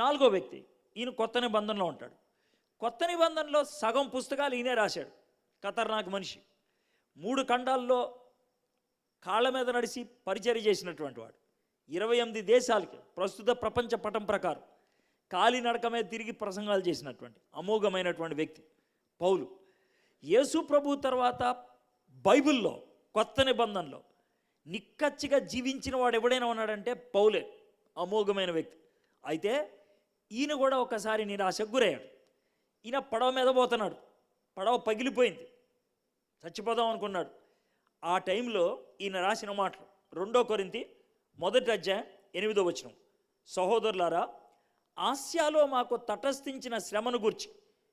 నాలుగో వ్యక్తి ఈయన కొత్త నిబంధనలో ఉంటాడు. కొత్త నిబంధనలో సగం పుస్తకాలు ఈయనే రాశాడు ఖతర్నాక్ మనిషి. మూడు ఖండాల్లో కాళ్ళ మీద నడిచి పరిచర్య చేసినటువంటి వాడు. ఇరవై ఎనిమిది దేశాలకి ప్రస్తుత ప్రపంచ పటం ప్రకారం కాలినడక తిరిగి ప్రసంగాలు చేసినటువంటి అమోఘమైనటువంటి వ్యక్తి పౌలు. యేసు ప్రభు తర్వాత బైబిల్లో కొత్త నిబంధనలో నిక్కచ్చిగా జీవించిన వాడు ఎవడైనా ఉన్నాడంటే పౌలే అమోఘమైన వ్యక్తి. అయితే ఈయన కూడా ఒకసారి నిరాశకు గురయ్యాడు. ఈయన పడవ మీద పోతున్నాడు. పడవ పగిలిపోయింది. చచ్చిపోదాం అనుకున్నాడు. ఆ టైంలో ఈయన రాసిన మాటలు రెండో కొరింతి మొదటి అధ్యాయం ఎనిమిదో వచనం. సహోదరులారా ఆసియాలో మాకు తటస్థించిన శ్రమను గురించి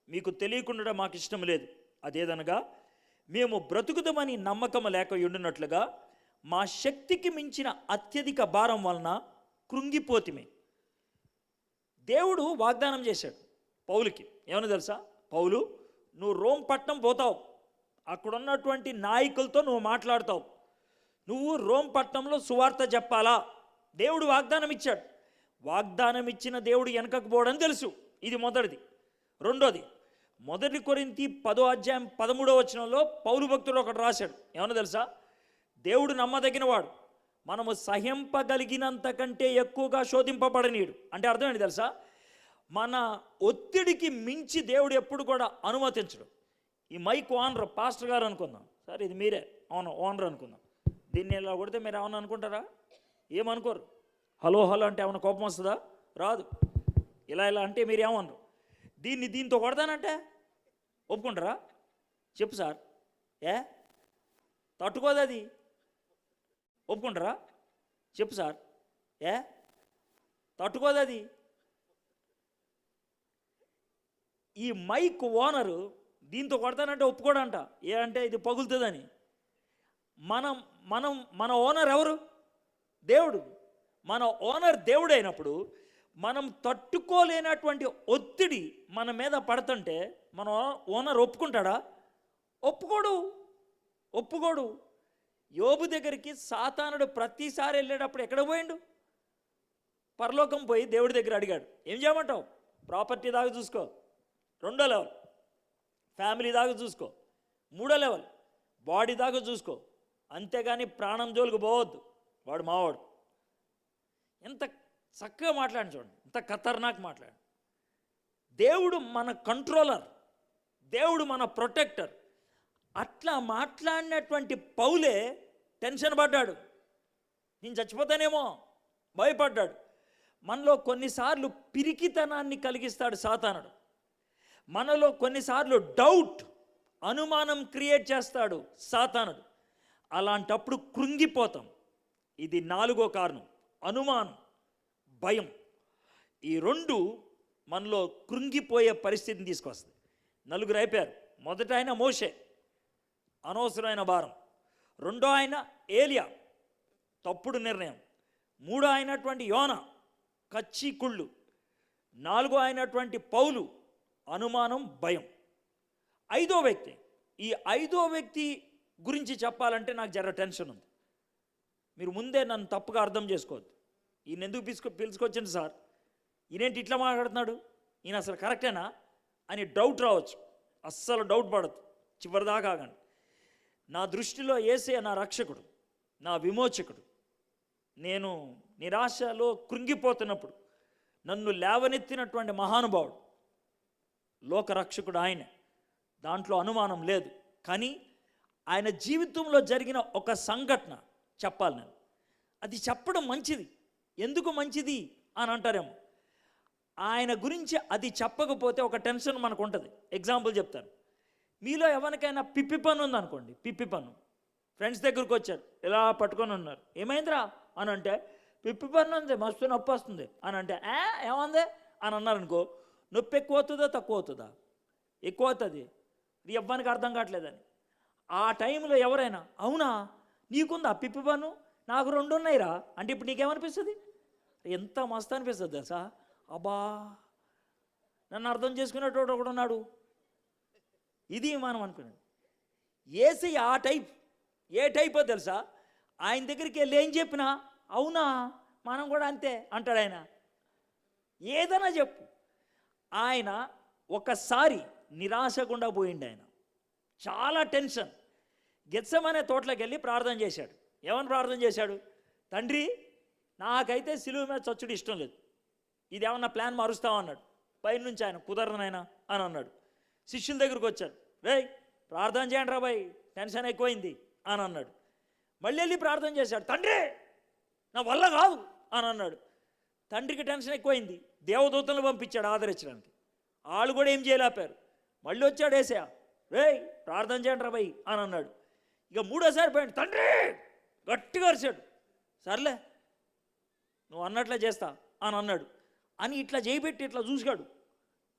మీకు తెలియకుండా మాకు ఇష్టం లేదు. అదేదనగా మేము బ్రతుకుదమని నమ్మకం లేక ఉండినట్లుగా మా శక్తికి మించిన అత్యధిక భారం వలన కృంగిపోతిమే. దేవుడు వాగ్దానం చేశాడు పౌలుకి. ఏమని తెలుసా? పౌలు నువ్వు రోమ్ పట్టణం పోతావు. అక్కడ ఉన్నటువంటి నాయకులతో నువ్వు మాట్లాడతావు. నువ్వు రోమ్ పట్టణంలో సువార్త చెప్పాలా? దేవుడు వాగ్దానం ఇచ్చాడు. వాగ్దానం ఇచ్చిన దేవుడు వెనకకు పోవడం తెలుసు. ఇది మొదటిది. రెండోది మొదటి కొరింతి పదో అధ్యాయం పదమూడో వచనంలో పౌలు భక్తుడు ఒకటి రాశాడు. ఏమన్నా తెలుసా? దేవుడు నమ్మదగినవాడు. మనము సహింపగలిగినంత కంటే ఎక్కువగా శోధింపబడనీడు అంటే అర్థం తెలుసా? మన ఒత్తిడికి మించి దేవుడు ఎప్పుడు కూడా అనుమతించడు. ఈ మైక్ ఓనర్ పాస్టర్ గారు అనుకుందాం. సార్ ఇది మీరే. అవును ఓనర్ అనుకుందాం. దీన్ని ఇలా కొడితే మీరు ఏమన్నా అనుకుంటారా? ఏమనుకోరు. హలో హలో అంటే ఏమైనా కోపం వస్తుందా? రాదు. ఇలా ఇలా అంటే మీరు ఏమన్నారు దీన్ని దీంతో కొడతానంటే ఒప్పుకుంటారా? చెప్పు సార్. ఏ? తట్టుకోదు అది. ఒప్పుకుంటారా? చెప్పు సార్. ఏ? తట్టుకోదు అది. ఈ మైక్ ఓనరు దీంతో కొడతానంటే ఒప్పుకోడంట. ఏ అంటే ఇది పగులుతుందని. మనం మనం మన ఓనర్ ఎవరు? దేవుడు. మన ఓనర్ దేవుడు అయినప్పుడు మనం తట్టుకోలేనటువంటి ఒత్తిడి మన మీద పడుతుంటే మన ఓనర్ ఒప్పుకుంటాడా? ఒప్పుకోడు. ఒప్పుకోడు. యోబు దగ్గరికి సాతానుడు ప్రతిసారి వెళ్ళేటప్పుడు ఎక్కడ పోయిండు? పరలోకం పోయి దేవుడి దగ్గర అడిగాడు. ఏం చేయమంటావు? ప్రాపర్టీ దాకా చూసుకో. రెండో లెవెల్. ఫ్యామిలీ దాకా చూసుకో. మూడో లెవెల్. బాడీ దాకా చూసుకో. అంతేగాని ప్రాణం జోలికి పోవద్దు. వాడు మావాడు. ఎంత చక్కగా మాట్లాడి చూడండి. ఎంత ఖతర్నాక్ మాట్లాడు దేవుడు మన కంట్రోలర్ దేవుడు మన ప్రొటెక్టర్ అట్లా మాట్లాడినటువంటి పౌలే టెన్షన్ పడ్డాడు. నేను చచ్చిపోతానేమో భయపడ్డాడు. మనలో కొన్నిసార్లు పిరికితనాన్ని కలిగిస్తాడు సాతానుడు. మనలో కొన్నిసార్లు డౌట్ అనుమానం క్రియేట్ చేస్తాడు సాతానుడు. అలాంటప్పుడు కృంగిపోతాం. ఇది నాలుగో కారణం. అనుమానం భయం. ఈ రెండు మనలో కృంగిపోయే పరిస్థితిని తీసుకొస్తుంది నలుగురు అయిపోయారు. మొదట ఆయన మోషే అనవసరమైన భారం. రెండో ఆయన ఏలియా. తప్పుడు నిర్ణయం. మూడో అయినటువంటి యోన కచ్చి కుళ్ళు. నాలుగో అయినటువంటి పౌలు అనుమానం భయం. ఐదో వ్యక్తి. ఈ ఐదో వ్యక్తి గురించి చెప్పాలంటే నాకు జర టెన్షన్ ఉంది. మీరు ముందే నన్ను తప్పుగా అర్థం చేసుకోవద్దు. ఈయన ఎందుకు పిలుచుకో పిలుచుకొచ్చింది సార్? ఈయనేంటి ఇట్లా మాట్లాడుతున్నాడు? ఈయన అసలు కరెక్టేనా? అని డౌట్ రావచ్చు. అస్సలు డౌట్ పడదు. చివరిదాకా ఆగండి. నా దృష్టిలో ఏసే నా రక్షకుడు నా విమోచకుడు. నేను నిరాశలో కృంగిపోతున్నప్పుడు నన్ను లేవనెత్తినటువంటి మహానుభావుడు లోకరక్షకుడు ఆయన. దాంట్లో అనుమానం లేదు కానీ ఆయన జీవితంలో జరిగిన ఒక సంఘటన చెప్పాలి నేను. అది చెప్పడం మంచిది. ఎందుకు మంచిది అని అంటారేమో. ఆయన గురించి అది చెప్పకపోతే ఒక టెన్షన్ మనకు ఉంటుంది. ఎగ్జాంపుల్ చెప్తాను. మీలో ఎవరికైనా పిప్పి పన్ను ఉందనుకోండి పిప్పి పన్ను. ఫ్రెండ్స్ దగ్గరకు వచ్చారు ఇలా పట్టుకొని ఉన్నారు? ఏమైందిరా? అని అంటే పిప్పి పన్ను ఉంది మస్తు నొప్పి వస్తుంది. అని అంటే ఏ ఏముంది? అని అన్నారు అనుకో నొప్పి ఎక్కువ అవుతుందా తక్కువ అవుతుందా? ఎక్కువ అవుతుంది. ఇది ఎవ్వనికి అర్థం కావట్లేదని. ఆ టైంలో ఎవరైనా అవునా? నీకుందా పిప్పి పన్ను? నాకు రెండు ఉన్నాయిరా. అంటే ఇప్పుడు నీకేమనిపిస్తుంది? ఎంత మస్తు అనిపిస్తుంది తెలుసా? అబ్బా! నన్ను అర్థం చేసుకునేటోడు ఒకడు ఉన్నాడు ఇది మనం అనుకున్నాను ఏసీ ఆ టైప్ ఏ టైపో తెలుసా? ఆయన దగ్గరికి వెళ్ళి ఏం చెప్పినా? అవునా? మనం కూడా అంతే అంటాడు ఆయన. ఏదైనా చెప్పు. ఆయన ఒకసారి నిరాశ గుండా పోయిండు ఆయన. చాలా టెన్షన్. గెత్సమనే తోటలోకి వెళ్ళి ప్రార్థన చేశాడు. ఏమని ప్రార్థన చేశాడు? తండ్రి నాకైతే సిలువ మీద చచ్చుడు ఇష్టం లేదు. ఇది ఏమన్నా ప్లాన్ మారుస్తావు అన్నాడు. పైనుంచి ఆయన కుదరనైనా అని అన్నాడు. శిష్యుల దగ్గరికి వచ్చాడు రే ప్రార్థన చేయండి రా బాయ్ టెన్షన్ ఎక్కువైంది అని అన్నాడు. మళ్ళీ వెళ్ళి ప్రార్థన చేశాడు. తండ్రి నా వల్ల కాదు అని అన్నాడు. తండ్రికి టెన్షన్ ఎక్కువైంది దేవదూతలను పంపించాడు ఆదరించడానికి. వాళ్ళు కూడా ఏం చేయలేపారు. మళ్ళీ వచ్చాడు వేసా రే ప్రార్థన చేయండి రా బాయ్ అని అన్నాడు. ఇక మూడోసారి పోయాడు. తండ్రి! గట్టిగా అరిచాడు. సర్లే నువ్వు అన్నట్లే చేస్తా అని అన్నాడు. అని ఇట్లా చేయబెట్టి ఇట్లా చూసాడు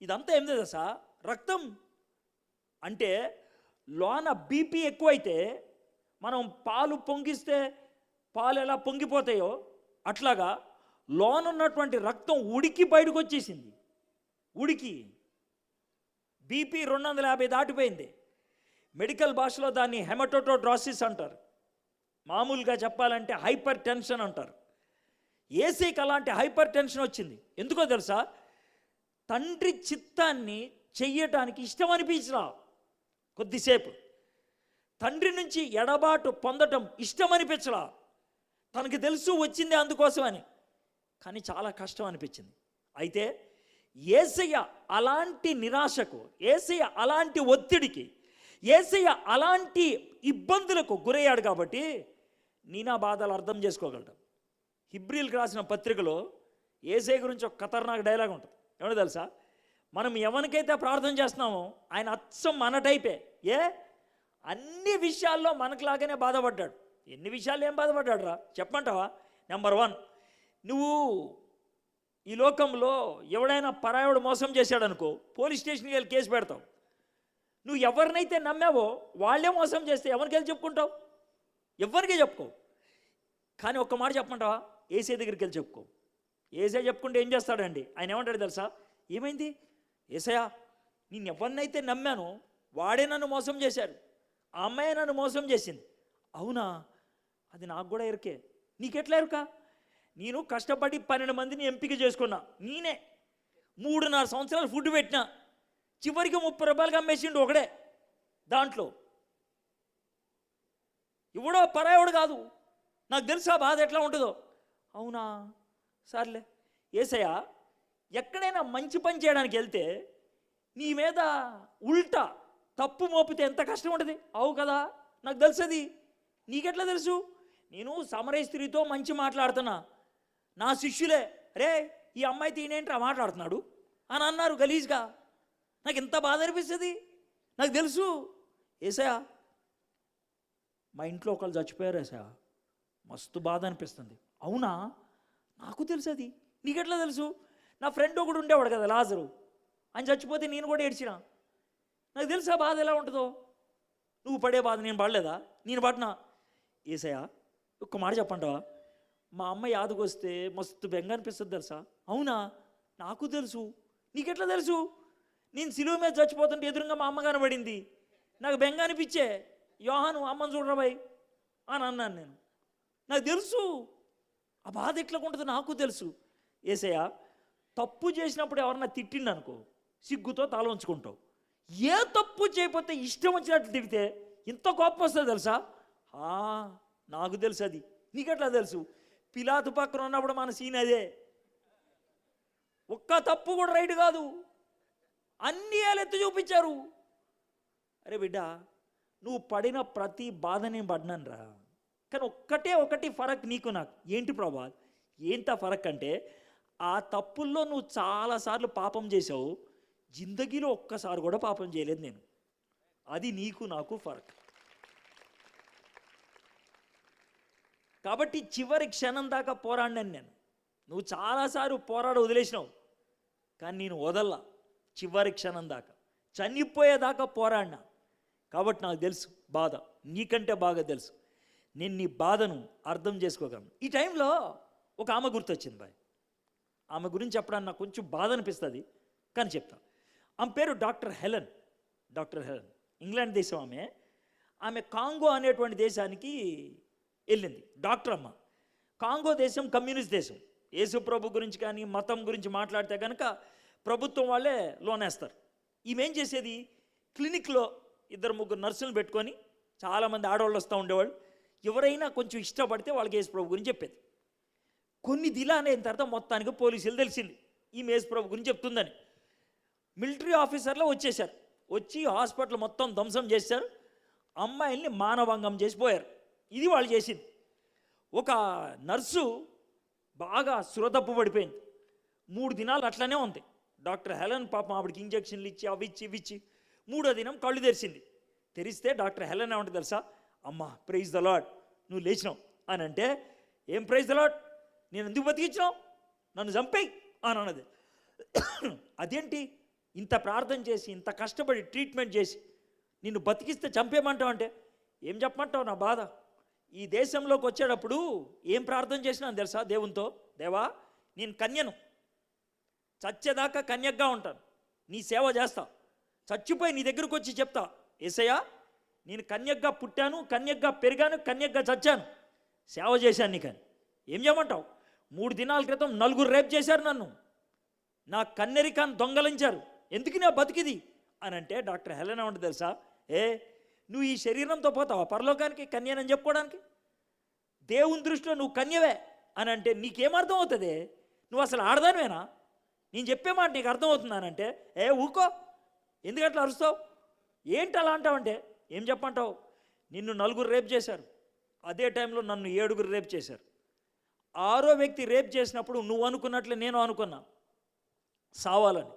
ఇదంతా ఏం తెలుసా? రక్తం. అంటే లోన బీపీ ఎక్కువైతే మనం పాలు పొంగిస్తే పాలు ఎలా పొంగిపోతాయో అట్లాగా లోన ఉన్నటువంటి రక్తం ఉడికి బయటకు వచ్చేసింది ఉడికి. బీపీ రెండు వందల యాభై దాటిపోయింది. మెడికల్ భాషలో దాన్ని హెమటోటోడ్రాసిస్ అంటారు. మామూలుగా చెప్పాలంటే హైపర్ టెన్షన్ అంటారు. ఏసీకి అలాంటి హైపర్ టెన్షన్ వచ్చింది. ఎందుకో తెలుసా? తండ్రి చిత్తాన్ని చెయ్యటానికి ఇష్టం అనిపించిన కొద్దిసేపు. తండ్రి నుంచి ఎడబాటు పొందటం ఇష్టం అనిపించలా తనకి తెలుసు వచ్చింది అందుకోసమని. కానీ చాలా కష్టం అనిపించింది. అయితే ఏసయ్య అలాంటి నిరాశకు ఏసయ్య అలాంటి ఒత్తిడికి ఏసయ్య అలాంటి ఇబ్బందులకు గురయ్యాడు కాబట్టి నీనా బాధలు అర్థం చేసుకోగలడు. హిబ్రిల్కి రాసిన పత్రికలో ఏసై గురించి ఒక ఖతర్నాక్ డైలాగ్ ఉంటుంది. ఏమో తెలుసా? మనం ఎవరికైతే ప్రార్థన చేస్తున్నామో ఆయన అచ్చం మన టైపే. ఏ? అన్ని విషయాల్లో మనకులాగానే బాధపడ్డాడు. ఎన్ని విషయాలు ఏం బాధపడ్డాడు రా చెప్పమంటావా? నెంబర్ వన్ నువ్వు ఈ లోకంలో ఎవడైనా పరాయుడు మోసం చేశాడనుకో పోలీస్ స్టేషన్కి వెళ్ళి కేసు పెడతావు. నువ్వు ఎవరినైతే నమ్మావో వాళ్ళే మోసం చేస్తే ఎవరికి వెళ్ళి చెప్పుకుంటావు? ఎవరికి చెప్పుకో కానీ ఒక్క మాట చెప్పమంటావా? ఏసే దగ్గరికి వెళ్ళి చెప్పుకో. ఏసే చెప్పుకుంటే ఏం చేస్తాడండి? ఆయన ఏమంటాడు తెలుసా? ఏమైంది? ఏసయా నేను ఎవరినైతే నమ్మానో వాడే నన్ను మోసం చేశారు ఆ అమ్మాయి నన్ను మోసం చేసింది. అవునా? అది నాకు కూడా ఎరుకే నీకెట్లా ఎరుక నేను కష్టపడి పన్నెండు మందిని ఎంపిక చేసుకున్నా. నేనే. మూడున్నర సంవత్సరాలు ఫుడ్ పెట్టినా. చివరికి ముప్పై రూపాయలకి అమ్మేసిండు ఒకడే దాంట్లో. ఇవ్వడో పరాయవుడు కాదు. నాకు తెలుసా బాధ ఎట్లా ఉంటుందో. అవునా? సర్లే. ఏసయ్యా ఎక్కడైనా మంచి పని చేయడానికి వెళ్తే నీ మీద ఉల్టా తప్పు మోపితే ఎంత కష్టం ఉంటుంది? అవు కదా నాకు తెలుసది. నీకెట్లా తెలుసు? నేను సమరయ స్త్రీతో మంచి మాట్లాడుతున్నా. నా శిష్యులే రే ఈ అమ్మాయి తీనేంట్రా మాట్లాడుతున్నాడు? అని అన్నారు గలీజ్గా. నాకు ఎంత బాధ అనిపిస్తుంది? నాకు తెలుసు. ఏసయా మా ఇంట్లో ఒకళ్ళు చచ్చిపోయారు ఏసా మస్తు బాధ అనిపిస్తుంది. అవునా? నాకు తెలుసు అది నీకెట్లా తెలుసు? నా ఫ్రెండ్ ఒకడు ఉండేవాడు కదా లాజరు. అని చచ్చిపోతే నేను కూడా ఏడ్చిన. నాకు తెలుసా బాధ ఎలా ఉంటుందో? నువ్వు పడే బాధ నేను పడలేదా? నేను పడినా. ఏసయా ఒక్క మాట చెప్పంటావా? మా అమ్మ యాదకొస్తే మస్తు బెంగ అనిపిస్తుంది తెలుసా? అవునా? నాకు తెలుసు. నీకెట్లా తెలుసు? నేను సిలువ మీద చచ్చిపోతుంటే ఎదురుగా మా అమ్మ కనబడింది. నాకు బెంగ అనిపించే. యోహాను అమ్మని చూడరాబాయ్ అని అన్నాను నేను. నాకు తెలుసు. ఆ బాధ ఎట్లా ఉంటుందో నాకు తెలుసు. ఏసయ్య తప్పు చేసినప్పుడు ఎవరన్నా తిట్టిండు అనుకో సిగ్గుతో తల ఉంచుకుంటావు. ఏ తప్పు చేయకపోతే ఇష్టం వచ్చినట్లు తిడితే ఇంత కోపం వస్తుంది తెలుసా? ఆ, నాకు తెలుసు అది. నీకెట్లా తెలుసు? పిలాతు పక్కన ఉన్నప్పుడు మన సీన్ అదే. ఒక్క తప్పు కూడా రైట్ కాదు. అన్నీ ఎత్తి చూపించారు. అరే బిడ్డ నువ్వు పడిన ప్రతి బాధ నేను పడినాను రా. కానీ ఒక్కటే ఒకటి ఫరక్ నీకు నాకు. ఏంటి ప్రభా? ఏంత ఫరక్ అంటే ఆ తప్పుల్లో నువ్వు చాలాసార్లు పాపం చేసావు జిందగీలో ఒక్కసారి కూడా పాపం చేయలేదు నేను. అది నీకు నాకు ఫరక్. కాబట్టి చివరి క్షణం దాకా పోరాడినాను నేను. నువ్వు చాలాసార్లు పోరాడ వదిలేసినావు కానీ నేను వదల్లా చివరి క్షణం దాకా. చనిపోయేదాకా పోరాడినా. కాబట్టి నాకు తెలుసు బాధ నీకంటే బాగా తెలుసు. నేను నీ బాధను అర్థం చేసుకోగలను. ఈ టైంలో ఒక ఆమె గుర్తొచ్చింది బాయ్. ఆమె గురించి చెప్పడానికి నాకు కొంచెం బాధ అనిపిస్తుంది కానీ చెప్తా. ఆమె పేరు doctor Helen doctor Helen. England దేశం ఆమె. ఆమె కాంగో అనేటువంటి దేశానికి వెళ్ళింది డాక్టర్ అమ్మ. కాంగో దేశం కమ్యూనిస్ట్ దేశం. యేసు ప్రభు గురించి కానీ మతం గురించి మాట్లాడితే కనుక ప్రభుత్వం వాళ్ళే లోనేస్తారు. ఈమెం చేసేది? క్లినిక్లో ఇద్దరు ముగ్గురు నర్సులు పెట్టుకొని చాలామంది ఆడవాళ్ళు వస్తూ ఉండేవాళ్ళు. ఎవరైనా కొంచెం ఇష్టపడితే వాళ్ళకి యేసు ప్రభు గురించి చెప్పేది. కొన్ని దిలానే అయిన తర్వాత మొత్తానికి పోలీసులు తెలిసింది. ఈ మేస్ ప్రభు గురించి చెప్తుందని. మిలిటరీ ఆఫీసర్లో వచ్చేసారు వచ్చి హాస్పిటల్ మొత్తం ధ్వంసం చేశారు. అమ్మాయిల్ని మానభంగం చేసిపోయారు ఇది వాళ్ళు చేసింది. ఒక నర్సు బాగా సురతప్పు పడిపోయింది. మూడు దినాలు అట్లనే ఉంది. డాక్టర్ హెలెన్ పాపం ఆవిడకి ఇంజక్షన్లు ఇచ్చి అవి ఇచ్చి ఇవి ఇచ్చి మూడో దినం కళ్ళు తెరిచింది. తెరిస్తే డాక్టర్ హెలన్ ఏమంటే తెలుసా? అమ్మా ప్రైజ్ ద లాడ్ నువ్వు లేచినావు. అని అంటే ఏం ప్రైజ్ ద లాడ్ నేను ఎందుకు బతికించినావు? నన్ను చంపేయి అని అన్నది. అదేంటి? ఇంత ప్రార్థన చేసి ఇంత కష్టపడి ట్రీట్మెంట్ చేసి నిన్ను బతికిస్తే చంపేయమంటావు అంటే ఏం చెప్పమంటావు నా బాధ? ఈ దేశంలోకి వచ్చేటప్పుడు ఏం ప్రార్థన చేసినాను తెలుసా దేవునితో? దేవా నేను కన్యను. చచ్చేదాకా కన్యగ్గా ఉంటాను. నీ సేవ చేస్తా. చచ్చిపోయి నీ దగ్గరకు వచ్చి చెప్తా. ఏసయ్యా నేను కన్యగ్గా పుట్టాను కన్యగ్గా పెరిగాను కన్యగ్గా చచ్చాను. సేవ చేశాను నీకని. ఏం చేయమంటావు? మూడు దినాల క్రితం నలుగురు రేప్ చేశారు నన్ను. నా కన్నెరికాన్ని దొంగలించారు. ఎందుకు నా బతికిది? అని అంటే డాక్టర్ హెలెన్ ఏమంటే తెలుసా? ఏ నువ్వు ఈ శరీరంతో పోతావా పరలోకానికి కన్యనని చెప్పుకోవడానికి? దేవుని దృష్టిలో నువ్వు కన్యవే అని అంటే నీకేమర్థం అవుతుంది నువ్వు అసలు ఆడదానివేనా? నేను చెప్పే మాట నీకు అర్థమవుతుందానంటే ఏ ఊకో ఎందుకట్లా అరుస్తావు? ఏంటి అలా అంటావంటే ఏం చెప్పంటావు నిన్ను నలుగురు రేప్ చేశారు. అదే టైంలో నన్ను ఏడుగురు రేప్ చేశారు. ఆరో వ్యక్తి రేప్ చేసినప్పుడు నువ్వు అనుకున్నట్లే నేను అనుకున్నా. సావాలని.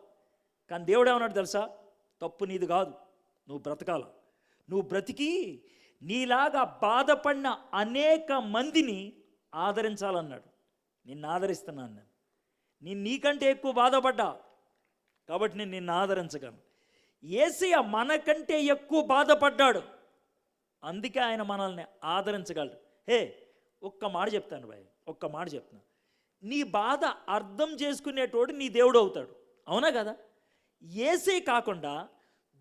కానీ దేవుడు ఏమన్నాడు తెలుసా? తప్పు నీది కాదు. నువ్వు బ్రతకాల. నువ్వు బ్రతికి నీలాగా బాధపడిన అనేక మందిని ఆదరించాలన్నాడు. నిన్ను ఆదరిస్తున్నాను నేను. నేను నీకంటే ఎక్కువ బాధపడ్డా. కాబట్టి నేను నిన్ను ఆదరించగలను. ఏసయ్య మనకంటే ఎక్కువ బాధపడ్డాడు. అందుకే ఆయన మనల్ని ఆదరించగలడు. హే ఒక్క మాట చెప్తాను బాయ్ ఒక్క మాట చెప్తాను నీ బాధ అర్థం చేసుకునేటోడు నీ దేవుడు అవుతాడు. అవునా కదా? ఏసే కాకుండా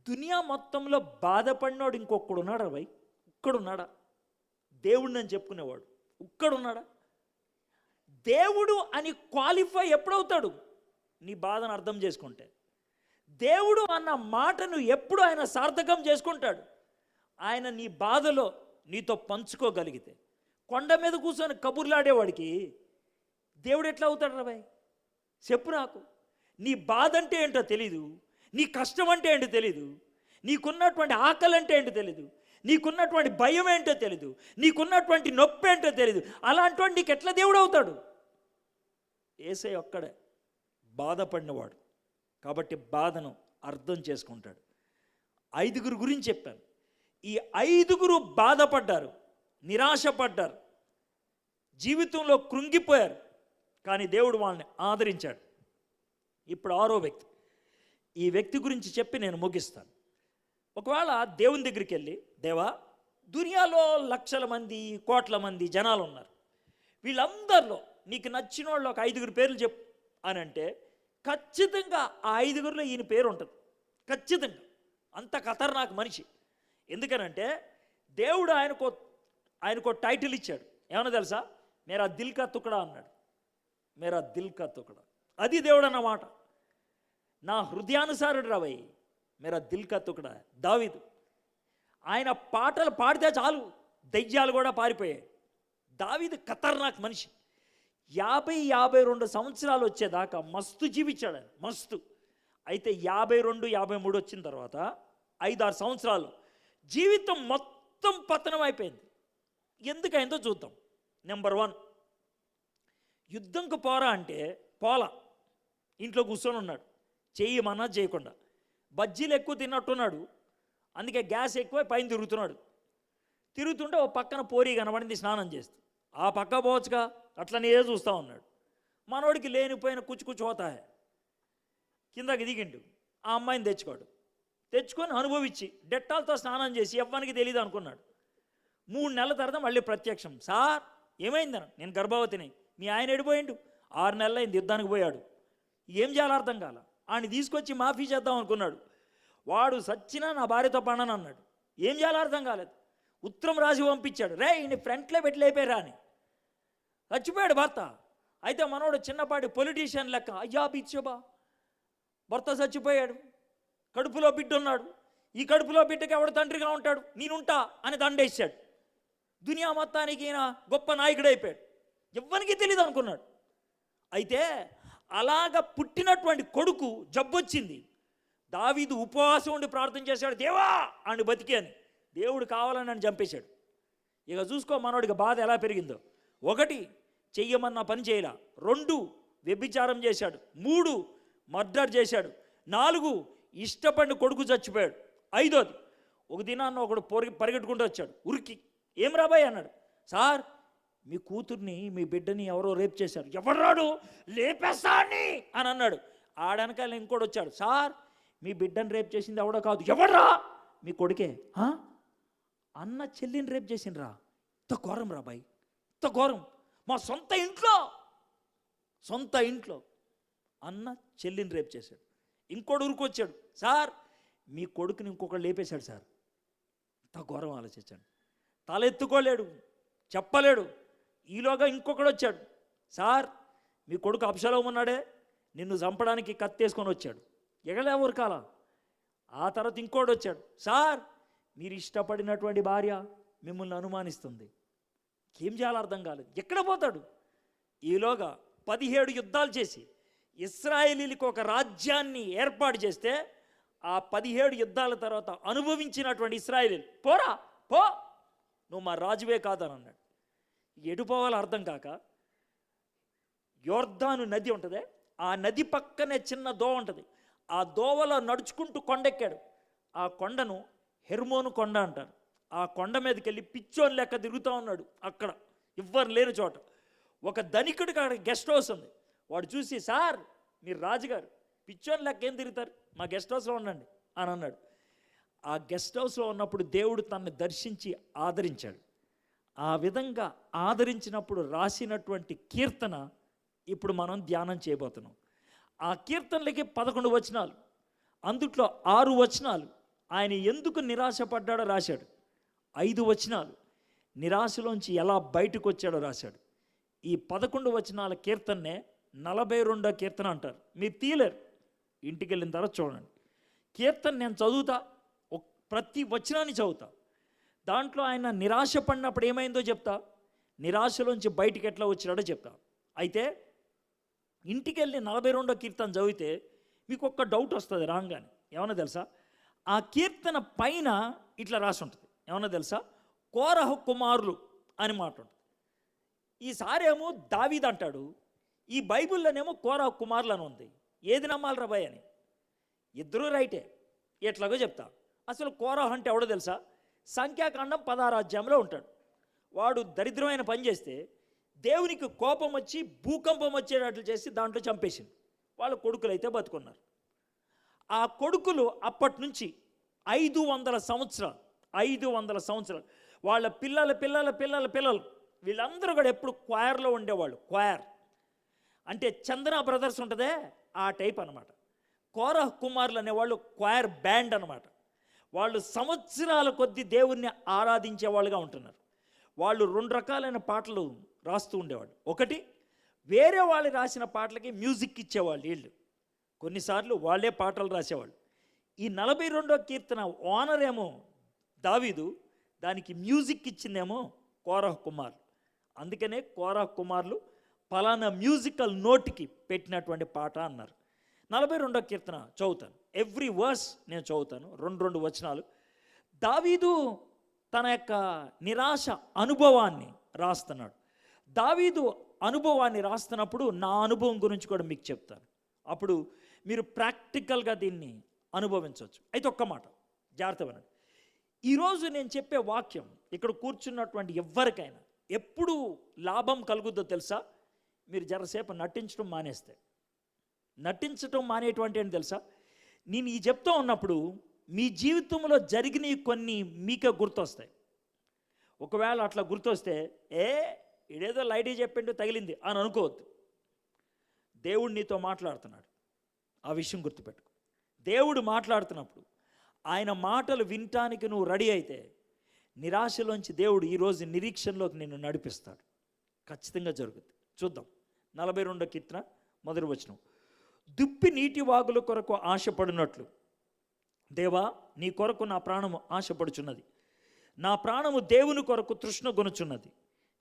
దునియా మొత్తంలో బాధపడినోడు ఇంకొకడు ఉన్నాడా భయ్? ఒక్కడున్నాడా? దేవుడిని అని చెప్పుకునేవాడు. ఒక్కడున్నాడా? దేవుడు అని క్వాలిఫై ఎప్పుడవుతాడు? నీ బాధను అర్థం చేసుకుంటే. దేవుడు అన్న మాటను ఎప్పుడు ఆయన సార్థకం చేసుకుంటాడు? ఆయన నీ బాధలో నీతో పంచుకోగలిగితే. కొండ మీద కూర్చొని కబుర్లాడేవాడికి దేవుడు ఎట్లా అవుతాడు రాబాయ్ చెప్పు నాకు. నీ బాధ అంటే ఏంటో తెలీదు నీ కష్టం అంటే ఏంటో తెలీదు నీకున్నటువంటి ఆకలి అంటే ఏంటో తెలీదు నీకున్నటువంటి భయం ఏంటో తెలీదు నీకున్నటువంటి నొప్పి ఏంటో తెలీదు అలాంటి నీకు ఎట్లా దేవుడు అవుతాడు? ఏసై ఒక్కడే బాధపడినవాడు. కాబట్టి బాధను అర్థం చేసుకుంటాడు. ఐదుగురు గురించి చెప్పాను. ఈ ఐదుగురు బాధపడ్డారు. నిరాశపడ్డారు. జీవితంలో కృంగిపోయారు. కానీ దేవుడు వాళ్ళని ఆదరించాడు. ఇప్పుడు ఆరో వ్యక్తి. ఈ వ్యక్తి గురించి చెప్పి నేను ముగిస్తాను. ఒకవేళ దేవుని దగ్గరికి వెళ్ళి దేవా దునియాలో లక్షల మంది కోట్ల మంది జనాలు ఉన్నారు. వీళ్ళందరిలో నీకు నచ్చిన వాళ్ళు ఒక ఐదుగురు పేర్లు చెప్పు అని అంటే ఖచ్చితంగా ఆ ఐదుగురిలో ఈయన పేరు ఉంటుంది. ఖచ్చితంగా. అంత ఖతర్నాక్ మనిషి. ఎందుకనంటే దేవుడు ఆయనకు ఆయనకు టైటిల్ ఇచ్చాడు. ఏమన్నా తెలుసా? మేరా దిల్ కా తుకడా అన్నాడు. మేరా దిల్ కా తుకడా. అది దేవుడు అన్నమాట నా హృదయానుసారుడు రావయ్యి మేరా దిల్ కా తుకడా. దావీదు ఆయన పాటలు పాడితే చాలు దయ్యాలు కూడా పారిపోయాయి. దావీదు ఖతర్నాక్ మనిషి. యాభై యాభై రెండు సంవత్సరాలు వచ్చేదాకా మస్తు జీవించాడు ఆయన మస్తు. అయితే యాభై రెండు యాభై మూడు వచ్చిన తర్వాత ఐదారు సంవత్సరాలు జీవితం మొత్తం పతనం అయిపోయింది. ఎందుకైందో చూద్దాం. నెంబర్ వన్ యుద్ధంకు పోరా అంటే పోలా. ఇంట్లో కూర్చొని ఉన్నాడు. చేయమన్నా చేయకుండా. బజ్జీలు ఎక్కువ తిన్నట్టున్నాడు. అందుకే గ్యాస్ ఎక్కువ పైన తిరుగుతున్నాడు. తిరుగుతుంటే ఓ పక్కన పోరి కనబడింది స్నానం చేస్తూ. ఆ పక్క పోవచ్చుగా? అట్లనే చూస్తూ ఉన్నాడు. మనోడికి లేనిపోయిన కుచ్చు కుచ్చు హోతాయే కిందకి దిగిండు. ఆ అమ్మాయిని తెచ్చుకోడు. తెచ్చుకొని అనుభవించి డెట్టాలతో స్నానం చేసి ఎవ్వనికి తెలియదు అనుకున్నాడు. మూడు నెలల తర్వాత మళ్ళీ ప్రత్యక్షం. సార్ ఏమైందన నేను గర్భవతిని. మీ ఆయన ఎడిపోయిండు. ఆరు నెలలు అయింది యుద్ధానికి పోయాడు. ఏం చేయాలో అర్థం కాల. ఆయన తీసుకొచ్చి మాఫీ చేద్దాం అనుకున్నాడు. వాడు సచ్చినా నా భార్యతో పనని అన్నాడు. ఏం చేయాలో అర్థం కాలేదు. ఉత్తరం రాసి పంపించాడు. రే ఈయన ఫ్రంట్లో పెట్టి లేపారా అని. చచ్చిపోయాడు భర్త. అయితే మనోడు చిన్నపాటి పొలిటీషియన్ లెక్క. అయ్యా బిచ్చబా. భర్త చచ్చిపోయాడు. కడుపులో బిడ్డ ఉన్నాడు ఈ కడుపులో బిడ్డకి ఎవడు తండ్రిగా ఉంటాడు? నేనుంటా అని దండేశాడు. దునియా మొత్తానికి ఈయన గొప్ప నాయకుడు అయిపోయాడు ఎవ్వరికి తెలియదు అనుకున్నాడు. అయితే అలాగ పుట్టినటువంటి కొడుకు జబ్బొచ్చింది. దావీదు ఉపవాసం ఉండి ప్రార్థన చేశాడు దేవా అని బతికి అని. దేవుడు కావాలని నన్ను చంపేశాడు. ఇక చూసుకో మనోడికి బాధ ఎలా పెరిగిందో. ఒకటి చెయ్యమన్న పని చేయలా. రెండు వ్యభిచారం చేశాడు. మూడు మర్డర్ చేశాడు. నాలుగు ఇష్టపడిన కొడుకు చచ్చిపోయాడు. ఐదోది ఒక దినాన్న ఒకడు పొరి పరిగెట్టుకుంటూ వచ్చాడు. ఉరికి ఏం రాబాయ్ అన్నాడు. సార్ మీ కూతుర్ని మీ బిడ్డని ఎవరో రేప్ చేశారు. ఎవరాడు లేపేస్తాని అని అన్నాడు. ఆడనకాల ఇంకోటి వచ్చాడు. సార్ మీ బిడ్డని రేప్ చేసింది ఎవడో కాదు. ఎవడ్రా మీ కొడుకే. అన్న చెల్లిని రేప్ చేసిండ్రా? ఇంత ఘోరం రా బాయ్ ఇంత ఘోరం. మా సొంత ఇంట్లో సొంత ఇంట్లో అన్న చెల్లిని రేప్ చేశాడు. ఇంకోడు ఊరుకొచ్చాడు. సార్ మీ కొడుకుని ఇంకొకడు లేపేశాడు సార్. ఇంత ఘోరం ఆలోచించాడు. తలెత్తుకోలేడు చెప్పలేడు. ఈలోగా ఇంకొకడు వచ్చాడు. సార్ మీ కొడుకు అప్సలం ఉన్నాడే నిన్ను చంపడానికి కత్తేసుకొని వచ్చాడు. ఎగలేవరు కాల ఆ తర్వాత ఇంకోటి వచ్చాడు. సార్ మీరు ఇష్టపడినటువంటి భార్య మిమ్మల్ని అనుమానిస్తుంది. ఏం చేయాలో అర్థం కాలేదు. ఎక్కడ పోతాడు? ఈలోగా పదిహేడు యుద్ధాలు చేసి ఇస్రాయేలీలకు ఒక రాజ్యాన్ని ఏర్పాటు చేస్తే ఆ పదిహేడు యుద్ధాల తర్వాత అనుభవించినటువంటి ఇస్రాయేలీలు పోరా పో. నువ్వు మా రాజువే కాదని అన్నాడు ఎటు పోవాలో అర్థం కాక యోర్ధాను నది ఉంటుంది ఆ నది పక్కనే చిన్న దోవ ఉంటుంది. ఆ దోవలో నడుచుకుంటూ కొండెక్కాడు. ఆ కొండను హెర్మోను కొండ అంటారు. ఆ కొండ మీదకి వెళ్ళి పిచ్చోని లెక్క తిరుగుతూ ఉన్నాడు అక్కడ. ఎవ్వరు లేని చోట. ఒక ధనికుడికి అక్కడ గెస్ట్ హౌస్ ఉంది. వాడు చూసి సార్ మీరు రాజుగారు పిచ్చోని లెక్క ఏం తిరుగుతారు? మా గెస్ట్ హౌస్లో ఉండండి అని అన్నాడు. ఆ గెస్ట్ హౌస్లో ఉన్నప్పుడు దేవుడు తనని దర్శించి ఆదరించాడు. ఆ విధంగా ఆదరించినప్పుడు రాసినటువంటి కీర్తన ఇప్పుడు మనం ధ్యానం చేయబోతున్నాం. ఆ కీర్తనలకి పదకొండు వచనాలు అందుట్లో ఆరు వచనాలు ఆయన ఎందుకు నిరాశపడ్డాడో రాశాడు. ఐదు వచనాలు నిరాశలోంచి ఎలా బయటకు వచ్చాడో రాశాడు. ఈ పదకొండు వచనాల కీర్తన్నే నలభై రెండో కీర్తన అంటారు. మీరు తీయలేరు. ఇంటికి వెళ్ళిన తర్వాత చూడండి. కీర్తన నేను చదువుతా ప్రతి వచనాన్ని చదువుతా. దాంట్లో ఆయన నిరాశ పడినప్పుడు ఏమైందో చెప్తా. నిరాశలోంచి బయటికి ఎట్లా వచ్చినాడో చెప్తా. అయితే ఇంటికి వెళ్ళి నలభై రెండో కీర్తన చదివితే మీకు ఒక్క డౌట్ వస్తుంది రాగానే. ఏమన్నా తెలుసా? ఆ కీర్తన పైన ఇట్లా రాసి ఉంటుంది ఏమన్నా తెలుసా? కోరహ కుమారులు అని మాట ఉంటుంది. ఈసారేమో దావీద్ అంటాడు. ఈ బైబిల్లోనేమో కోరహ కుమారులు అని ఉంది. ఏది నమ్మాలి రాబాయ్ అని ఇద్దరూ రైటే. ఎట్లాగో చెప్తా. అసలు కోరహ అంటే ఎవడో తెలుసా? సంఖ్యాకాండం పదారాజ్యంలో ఉంటాడు. వాడు దరిద్రమైన పని చేస్తే దేవునికి కోపం వచ్చి భూకంపం వచ్చేటట్లు చేసి దాంట్లో చంపేసింది వాళ్ళ కొడుకులు అయితే బతుకున్నారు. ఆ కొడుకులు అప్పటి నుంచి ఐదు వందల సంవత్సరాలు ఐదు వందల సంవత్సరాలు వాళ్ళ పిల్లల పిల్లల పిల్లల పిల్లలు వీళ్ళందరూ కూడా ఎప్పుడు క్వైర్లో ఉండేవాళ్ళు. క్వైర్ అంటే చందన బ్రదర్స్ ఉంటుందే ఆ టైప్ అనమాట కోరహ్ కుమార్లు అనేవాళ్ళు క్వైర్ బ్యాండ్ అనమాట వాళ్ళు సంవత్సరాల కొద్దీ దేవుణ్ణి ఆరాధించే వాళ్ళుగా ఉంటున్నారు. వాళ్ళు రెండు రకాలైన పాటలు రాస్తూ ఉండేవాళ్ళు. ఒకటి వేరే వాళ్ళు రాసిన పాటలకి మ్యూజిక్ ఇచ్చేవాళ్ళు వీళ్ళు. కొన్నిసార్లు వాళ్ళే పాటలు రాసేవాళ్ళు. ఈ నలభై రెండో కీర్తన ఓనర్ ఏమో దావీదు దానికి మ్యూజిక్ ఇచ్చిందేమో కోరహ్ కుమార్. అందుకనే కోరహ్ కుమార్లు ఫలానా మ్యూజికల్ నోట్కి పెట్టినటువంటి పాట అన్నారు. నలభై రెండో కీర్తన చదువుతాను. ఎవ్రీ వర్స్ నేను చదువుతాను రెండు రెండు వచనాలు. దావీదు తన యొక్క నిరాశ అనుభవాన్ని రాస్తున్నాడు. దావీదు అనుభవాన్ని రాస్తున్నప్పుడు నా అనుభవం గురించి కూడా మీకు చెప్తాను. అప్పుడు మీరు ప్రాక్టికల్గా దీన్ని అనుభవించవచ్చు. అయితే ఒక్క మాట జాగ్రత్త వినండి. ఈరోజు నేను చెప్పే వాక్యం ఇక్కడ కూర్చున్నటువంటి ఎవ్వరికైనా ఎప్పుడు లాభం కలుగుద్దో తెలుసా? మీరు జరసేపు నటించడం మానేస్తే. నటించటం మానేటువంటి అని తెలుసా? నేను ఈ చెప్తూ ఉన్నప్పుడు మీ జీవితంలో జరిగినవి కొన్ని మీకే గుర్తొస్తాయి. ఒకవేళ అట్లా గుర్తొస్తే ఏ ఇడేదో లైటీ చెప్పిండు తగిలింది అని అనుకోవద్దు. దేవుడు నీతో మాట్లాడుతున్నాడు. ఆ విషయం గుర్తుపెట్టుకో. దేవుడు మాట్లాడుతున్నప్పుడు ఆయన మాటలు వినటానికి నువ్వు రెడీ అయితే నిరాశలోంచి దేవుడు ఈరోజు నిరీక్షణలోకి నిన్ను నడిపిస్తాడు. ఖచ్చితంగా జరుగుతుంది చూద్దాం. నలభై రెండో కీర్తన మొదటి వచనం. దుప్పి నీటి వాగుల కొరకు ఆశపడినట్లు. దేవా నీ కొరకు నా ప్రాణము ఆశపడుచున్నది. నా ప్రాణము దేవుని కొరకు తృష్ణ గొనుచున్నది.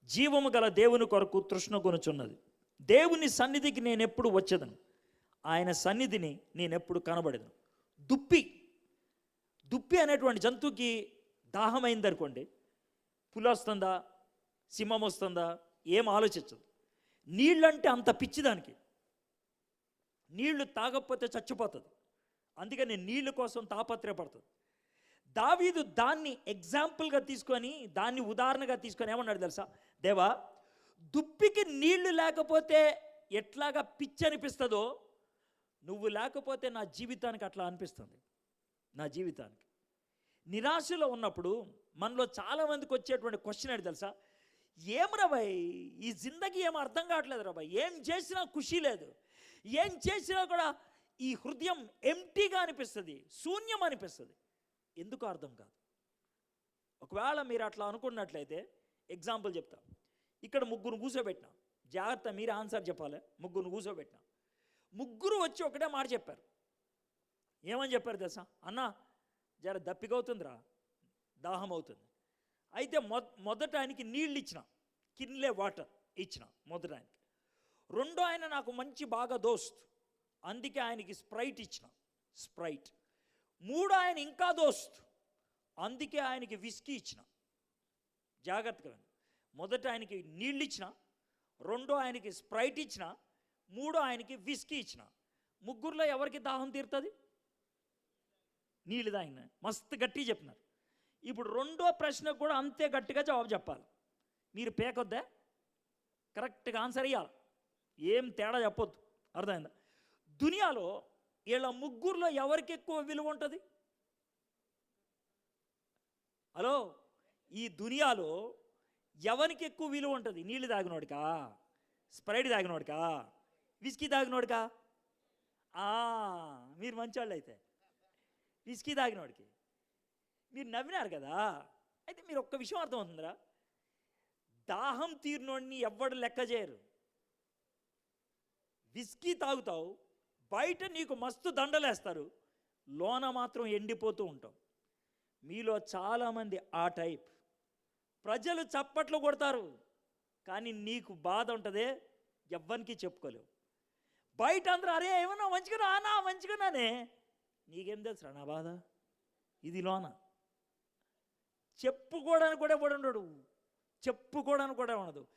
జీవము గల దేవుని కొరకు తృష్ణ గొనుచున్నది. దేవుని సన్నిధికి నేనెప్పుడు వచ్చేదను? ఆయన సన్నిధిని నేనెప్పుడు కనబడేదను? దుప్పి. దుప్పి అనేటువంటి జంతువుకి దాహమైంది అనుకోండి పులి వస్తుందా సింహం వస్తుందా ఏం ఆలోచించదు. నీళ్ళంటే అంత పిచ్చి దానికి. నీళ్ళు తాగకపోతే చచ్చిపోతుంది. అందుకని నీళ్ళ కోసం తాపత్రయపడుతుంది. దావీదు దాన్ని ఎగ్జాంపుల్గా తీసుకొని దాన్ని ఉదాహరణగా తీసుకొని ఏమన్నాడు తెలుసా? దేవా దుప్పికి నీళ్ళు లేకపోతే ఎట్లాగా పిచ్చి అనిపిస్తుందో నువ్వు లేకపోతే నా జీవితానికి అట్లా అనిపిస్తుంది. నా జీవితానికి. నిరాశలో ఉన్నప్పుడు మనలో చాలామందికి వచ్చేటువంటి క్వశ్చన్ ఏంటి తెలుసా? ఏం రాబాయ్ ఈ జిందగీ ఏం అర్థం కావట్లేదు రాబాయ్ ఏం చేసినా ఖుషి లేదు. ఏం చేసినా కూడా ఈ హృదయం ఎంటీగా అనిపిస్తుంది శూన్యం అనిపిస్తుంది. ఎందుకు అర్థం కాదు. ఒకవేళ మీరు అట్లా అనుకున్నట్లయితే ఎగ్జాంపుల్ చెప్తా. ఇక్కడ ముగ్గురు కూర్చోబెట్టినా జాగ్రత్త మీరు ఆన్సర్ చెప్పాలి. ముగ్గురు కూర్చోబెట్టినా ముగ్గురు వచ్చి ఒకటే మాట చెప్పారు. ఏమని చెప్పారు తెలుసా? అన్న జర దప్పికవుతుందిరా. దాహం అవుతుంది అయితే మొ మొదట ఆయనకి నీళ్ళు ఇచ్చిన. కిన్లే వాటర్ ఇచ్చిన మొదట ఆయనకి రెండో ఆయన నాకు మంచి బాగా దోస్త్. అందుకే ఆయనకి స్ప్రైట్ ఇచ్చిన. స్ప్రైట్. మూడో ఆయన ఇంకా దోస్త్. అందుకే ఆయనకి విస్కీ ఇచ్చిన. జాగ్రత్తగా మొదట ఆయనకి నీళ్ళు ఇచ్చిన. రెండో ఆయనకి స్ప్రైట్ ఇచ్చిన. మూడో ఆయనకి విస్కీ ఇచ్చిన. ముగ్గురులో ఎవరికి దాహం తీరుతుంది? నీళ్ళు తాగిన. మస్తు గట్టి చెప్పినారు. ఇప్పుడు రెండో ప్రశ్నకు కూడా అంతే గట్టిగా జవాబు చెప్పాలి. మీరు పేకొద్దా? కరెక్ట్గా ఆన్సర్ ఇవ్వాలి ఏం తేడా చెప్పొద్దు. అర్థమైందా? దునియాలో వీళ్ళ ముగ్గురులో ఎవరికి ఎక్కువ విలువ ఉంటుంది? హలో? ఈ దునియాలో ఎవరికి ఎక్కువ విలువ ఉంటుంది? నీళ్ళు తాగినోడికా? స్ప్రైడ్ తాగినోడికా? విస్కీ తాగినోడికా? ఆ, మీరు వాళ్ళు అయితే విస్కీ తాగినోడికి. మీరు నవ్వినారు కదా? అయితే మీరు ఒక్క విషయం అర్థమవుతుందిరా. దాహం తీరినోడిని ఎవ్వడు లెక్క చేయరు. విస్కీ తాగుతావు బయట నీకు మస్తు దండలేస్తారు లోన మాత్రం ఎండిపోతూ ఉంటాం మీలో చాలామంది ఆ టైప్. ప్రజలు చప్పట్లు కొడతారు కానీ నీకు బాధ ఉంటుందే ఎవ్వరికి చెప్పుకోలేవు. బయట అందరూ అరే ఏమన్నా మంచిగా నా మంచిగానే నీకేం తెలుసురా నా బాధ? ఇది లోన. చెప్పుకోవడానికి కూడా ఎవడు ఉండడు. చెప్పుకోవడానికి కూడా ఉండదు.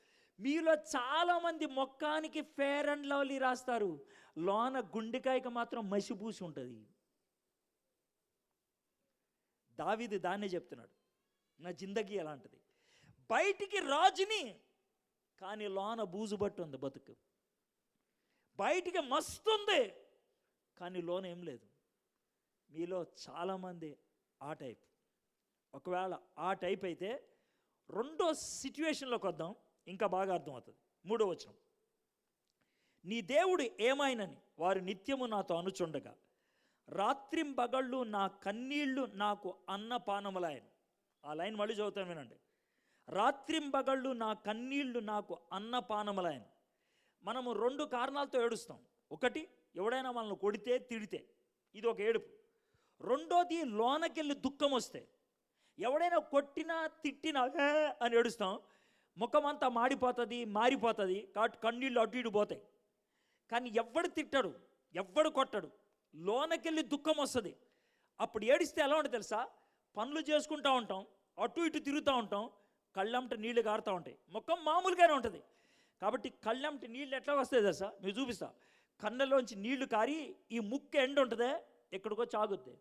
మీలో చాలామంది మొక్కానికి ఫేర్ అండ్ లవ్లీ రాస్తారు. లోన గుండెకాయకి మాత్రం మసిపూసి ఉంటుంది. దావిది దాన్నే చెప్తున్నాడు. నా జిందగీ ఎలాంటిది బయటికి రాజుని కానీ లోన బూజు బట్టి ఉంది బతుకు. బయటికి మస్తు ఉంది కానీ లోన ఏం లేదు. మీలో చాలామంది ఆ టైప్. ఒకవేళ ఆ టైప్ అయితే రెండో సిచ్యువేషన్లోకి వద్దాం. ఇంకా బాగా అర్థమవుతుంది. మూడో వచనం. నీ దేవుడు ఏమైనని వారు నిత్యము నాతో అనుచుండగా రాత్రింబగళ్ళు నా కన్నీళ్ళు నాకు అన్నపానములాయను. ఆ లైన్ మళ్ళీ చదువుతాను వినండి. రాత్రింబగళ్ళు నా కన్నీళ్ళు నాకు అన్నపానములాయను. మనము రెండు కారణాలతో ఏడుస్తాం. ఒకటి ఎవడైనా మనల్ని కొడితే తిడితే ఇది ఒక ఏడుపు. రెండోది లోనకెళ్ళి దుఃఖం వస్తే ఎవడైనా కొట్టినా తిట్టినా అని ఏడుస్తాం. ముఖం అంతా మాడిపోతుంది మారిపోతుంది. కాబట్టి కన్నీళ్ళు అటు ఇటు పోతాయి. కానీ ఎవ్వడు తిట్టడు ఎవ్వడు కొట్టడు. లోనకెళ్ళి దుఃఖం వస్తుంది. అప్పుడు ఏడిస్తే ఎలా ఉంటుంది తెలుసా? పనులు చేసుకుంటూ ఉంటాం అటు ఇటు తిరుగుతూ ఉంటాం కళ్ళంట నీళ్ళు కారుతూ ఉంటాయి. ముఖం మామూలుగానే ఉంటుంది. కాబట్టి కళ్ళంట నీళ్ళు ఎట్లా వస్తాయి తెలుసా? మీరు చూపిస్తా. కళ్ళలోంచి నీళ్ళు కారి ఈ ముక్క ఎండ ఉంటుందే ఎక్కడికో చాగుద్ది.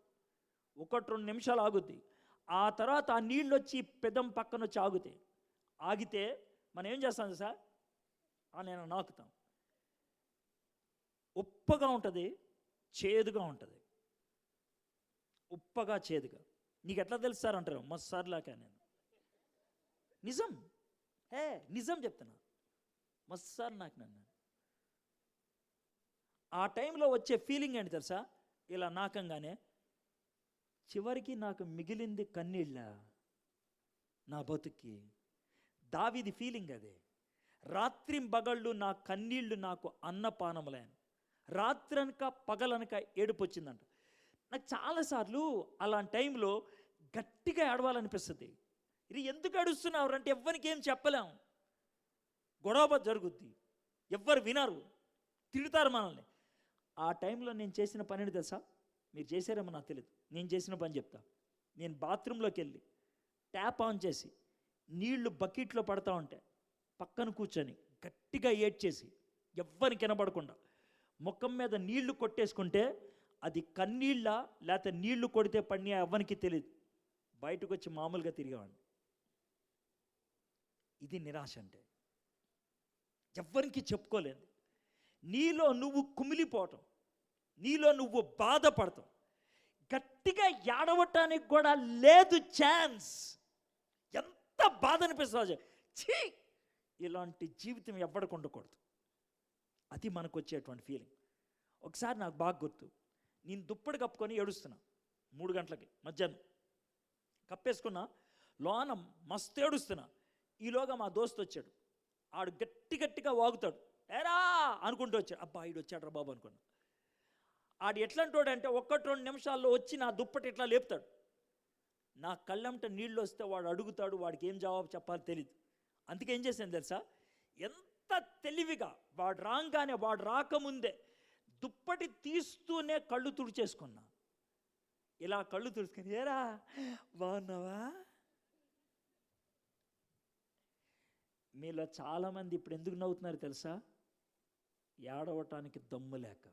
ఒకటి రెండు నిమిషాలు ఆగుద్ది. ఆ తర్వాత ఆ నీళ్ళు వచ్చి పెదం పక్కన వచ్చి ఆగుతాయి ఆగితే మనం ఏం చేస్తాం సార్ నేను నాకుతాం. ఉప్పగా ఉంటుంది చేదుగా ఉంటుంది. ఉప్పగా చేదుగా. నీకు ఎట్లా తెలుసు సార్ అంటారు? మస్తు నేను. నిజం. హే నిజం చెప్తున్నా. మస్తు సార్ నాకు నన్ను. ఆ టైంలో వచ్చే ఫీలింగ్ ఏంటి తెలుసా? ఇలా నాకంగానే చివరికి నాకు మిగిలింది కన్నీళ్ళ నా బతుక్కి. దావిది ఫీలింగ్ అదే. రాత్రింబగళ్ళు నా కన్నీళ్ళు నాకు అన్నపానములైన. రాత్రనక పగలనక ఏడుపు వచ్చిందంట నాకు చాలాసార్లు అలాంటి టైంలో గట్టిగా ఏడవాలనిపిస్తుంది. ఇది ఎందుకు అడుస్తున్నారు అంటే ఎవ్వరికి ఏం చెప్పలేం. గొడవ జరుగుద్ది. ఎవ్వరు వినరు. తిడతారు మనల్ని. ఆ టైంలో నేను చేసిన పనిని తెలుసా? మీరు చేశారేమో నాకు తెలియదు నేను చేసిన పని చెప్తా. నేను బాత్రూంలోకి వెళ్ళి ట్యాప్ ఆన్ చేసి నీళ్ళు బకెట్లో పడతా ఉంటే పక్కన కూర్చొని గట్టిగా ఏడ్చేసి ఎవ్వరికి కనబడకుండా ముఖం మీద నీళ్ళు కొట్టేసుకుంటే అది కన్నీళ్ళ లేకపోతే నీళ్ళు కొడితే పడినా ఎవ్వరికి తెలియదు బయటకు వచ్చి మామూలుగా తిరిగేవాడిని. ఇది నిరాశ అంటే. ఎవ్వరికి చెప్పుకోలేదు. నీలో నువ్వు కుమిలిపోవటం నీలో నువ్వు బాధపడతాం గట్టిగా ఏడవటానికి కూడా లేదు ఛాన్స్. ఎంత బాధ అనిపిస్తుంది ఛీ! ఇలాంటి జీవితం ఎవ్వడికి ఉండకూడదు అది మనకు వచ్చేటువంటి ఫీలింగ్ ఒకసారి నాకు బాగా గుర్తు. నేను దుప్పటి కప్పుకొని ఏడుస్తున్నా. మూడు గంటలకి మధ్యాహ్నం. కప్పేసుకున్నా లోన మస్తు ఏడుస్తున్నా. ఈలోగా మా దోస్తు వచ్చాడు. ఆడు గట్టి గట్టిగా వాగుతాడు. ఏరా! అనుకుంటూ వచ్చాడు. అబ్బా ఈడు వచ్చాడు రా బాబు అనుకున్నా. ఆడు ఎట్లాంటోడంటే ఒక్కటి రెండు నిమిషాల్లో వచ్చి నా దుప్పటి ఇట్లా లేపుతాడు. నా కళ్ళంట నీళ్ళు వస్తే వాడు అడుగుతాడు వాడికి ఏం జవాబు చెప్పాలో తెలియదు అందుకే ఏం చేశాను తెలుసా? ఎంత తెలివిగా వాడు రాగానే వాడు రాకముందే దుప్పటి తీస్తూనే కళ్ళు తుడిచేసుకున్నా. ఇలా కళ్ళు తుడుచుకుని ఏరా బాగున్నావా? మీలో చాలామంది ఇప్పుడు ఎందుకు నవ్వుతున్నారు తెలుసా? ఏడవటానికి దమ్ము లేక.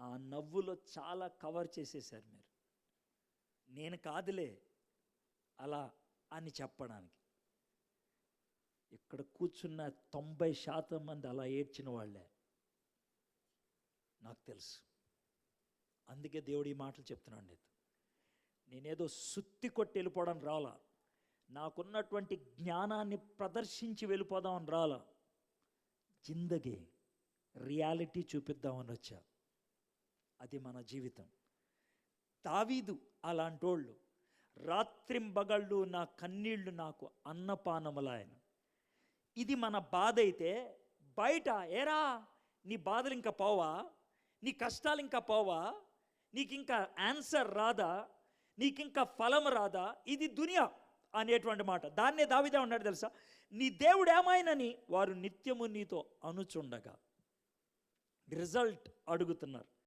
ఆ నవ్వులో చాలా కవర్ చేసేసారు మీరు. నేను కాదులే అలా అని చెప్పడానికి. ఇక్కడ కూర్చున్న తొంభై శాతం మంది అలా ఏడ్చిన వాళ్ళే. నాకు తెలుసు. అందుకే దేవుడు ఈ మాటలు చెప్తున్నాను నేను నేనేదో సుత్తి కొట్టి వెళ్ళిపోవడం రాలా. నాకున్నటువంటి జ్ఞానాన్ని ప్రదర్శించి వెళ్ళిపోదామని రాలా. జిందగీ రియాలిటీ చూపిద్దామని వచ్చా. అది మన జీవితం. తావీదు అలాంటోళ్ళు రాత్రింబగళ్ళు నా కన్నీళ్ళు నాకు అన్నపానములాయన. ఇది మన బాధ అయితే బయట ఏరా నీ బాధలు ఇంకా పోవా? నీ కష్టాలు ఇంకా పోవా? నీకు ఇంకా ఆన్సర్ రాదా? నీకు ఇంకా ఫలం రాదా? ఇది దునియా అనేటువంటి మాట. దాన్నే దావిదే ఉన్నాడు తెలుసా? నీ దేవుడు ఏమైనని వారు నిత్యము నీతో అనుచుండగా. రిజల్ట్ అడుగుతున్నారు.